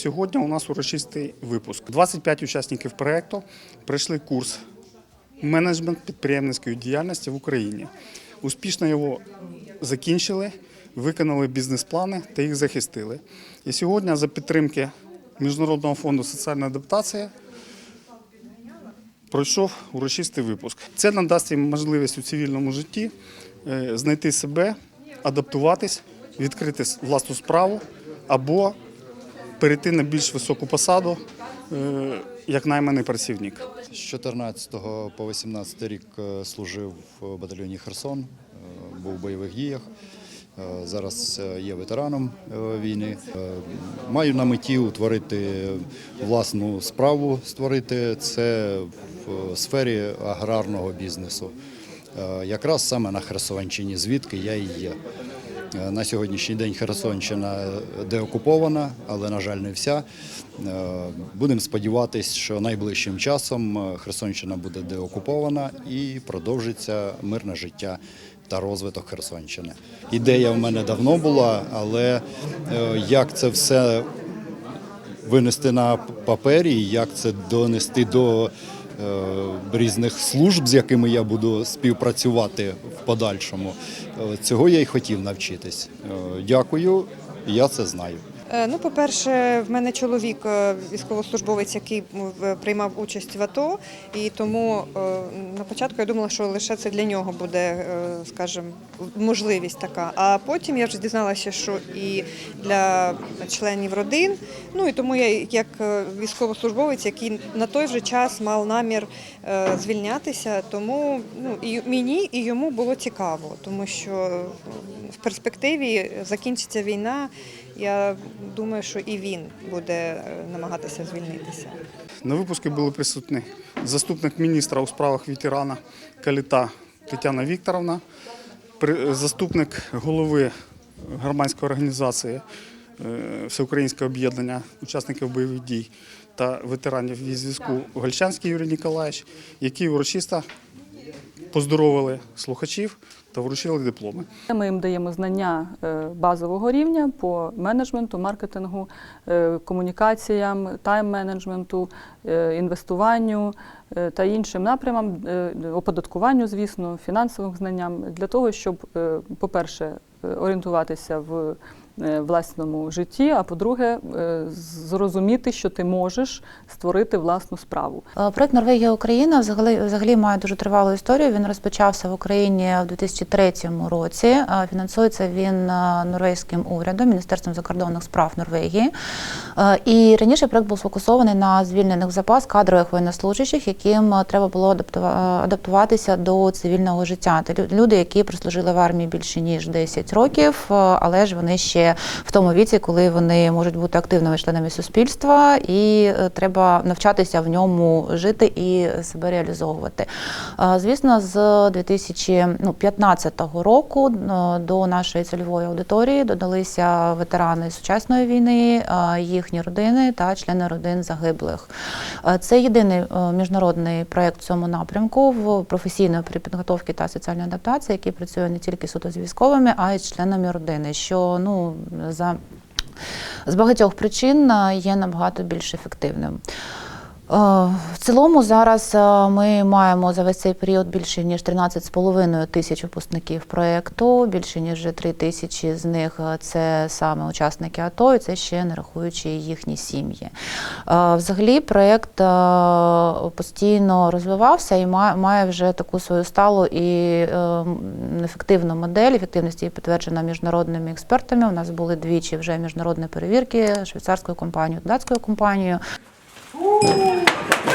Сьогодні у нас урочистий випуск. 25 учасників проєкту пройшли курс менеджмент підприємницької діяльності в Україні. Успішно його закінчили, виконали бізнес-плани та їх захистили. І сьогодні за підтримки Міжнародного фонду соціальної адаптації пройшов урочистий випуск. Це надасть їм можливість у цивільному житті е, знайти себе, адаптуватись, відкрити власну справу або перейти на більш високу посаду е, як найманий працівник. З 14 по 18 рік е, служив в батальйоні Херсон, е, був в бойових діях. Зараз є ветераном війни. Маю на меті утворити власну справу, створити це в сфері аграрного бізнесу. Якраз саме на Херсонщині, звідки я і є. Е, На сьогоднішній день Херсонщина деокупована, але, на жаль, не вся. Е, Будемо сподіватися, що найближчим часом е, Херсонщина буде деокупована і продовжиться мирне життя та розвиток Херсонщини. Ідея в мене давно була, але як це все винести на папері, як це донести до різних служб, з якими я буду співпрацювати в подальшому. Е, Цього я й хотів навчитись. Е, Дякую, я це знаю. Е, Ну, по-перше, в мене чоловік е, військовослужбовець, який приймав участь в АТО, і тому е, на початку я думала, що лише це для нього буде, скажімо, можливість така. А потім я вже дізналася, що і для членів родин. Ну і тому я, як військовослужбовець, який на той же час мав намір звільнятися, тому ну і мені, і йому було цікаво, тому що в перспективі закінчиться війна. Я думаю, що і він буде е, намагатися звільнитися. На випуску були присутні заступник міністра у справах ветерана Каліта Тетяна Вікторовна, заступник голови громадської організації е, Всеукраїнське об'єднання учасників бойових дій та ветеранів від зв'язку Гольчанський Юрій Ніколаєвич, які урочисто поздоровили слухачів та вручили дипломи. Ми їм даємо знання е, базового рівня по менеджменту, маркетингу, е, комунікаціям, тайм-менеджменту, е, інвестуванню та іншим напрямам, оподаткуванню, звісно, фінансовим знанням для того, щоб, по-перше, орієнтуватися в е, власному житті, а по-друге, е, зрозуміти, що ти можеш створити власну справу. Е, Проект Норвегія Україна взагалі взагалі має дуже тривалу історію. Він розпочався в Україні в 2003 році. Фінансується він норвезьким урядом, Міністерством закордонних справ Норвегії. І раніше проект був сфокусований на звільнених запас кадрових воєннослужащих, яким треба було адаптува- адаптуватися до цивільного життя. Це лю- люди, які прослужили в армії більше ніж 10 років, е, але ж вони ще в тому віці, коли вони можуть бути активними членами суспільства, і е, треба навчатися в ньому жити і себе реалізовувати. Е, Звісно, з 2015 року е, до нашої цільової аудиторії додалися ветерани сучасної війни, їхні родини та члени родин загиблих. Це єдиний міжнародний проєкт в цьому напрямку в професійної підготовки та соціальної адаптації, який працює не тільки суто з військовими, а й з членами родини, що ну за з багатьох причин е, є набагато більш ефективним. Е, В цілому зараз е, ми маємо за весь цей період більше ніж 13,5 тисяч випускників проєкту, більше ніж 3 тисячі з них е, це саме учасники АТО, і це ще не рахуючи їхні сім'ї. Взагалі проєкт постійно розвивався і має вже таку свою сталу і ефективну модель. Ефективність її підтверджена міжнародними експертами. У нас були двічі вже міжнародні перевірки швейцарською компанією, датською компанією.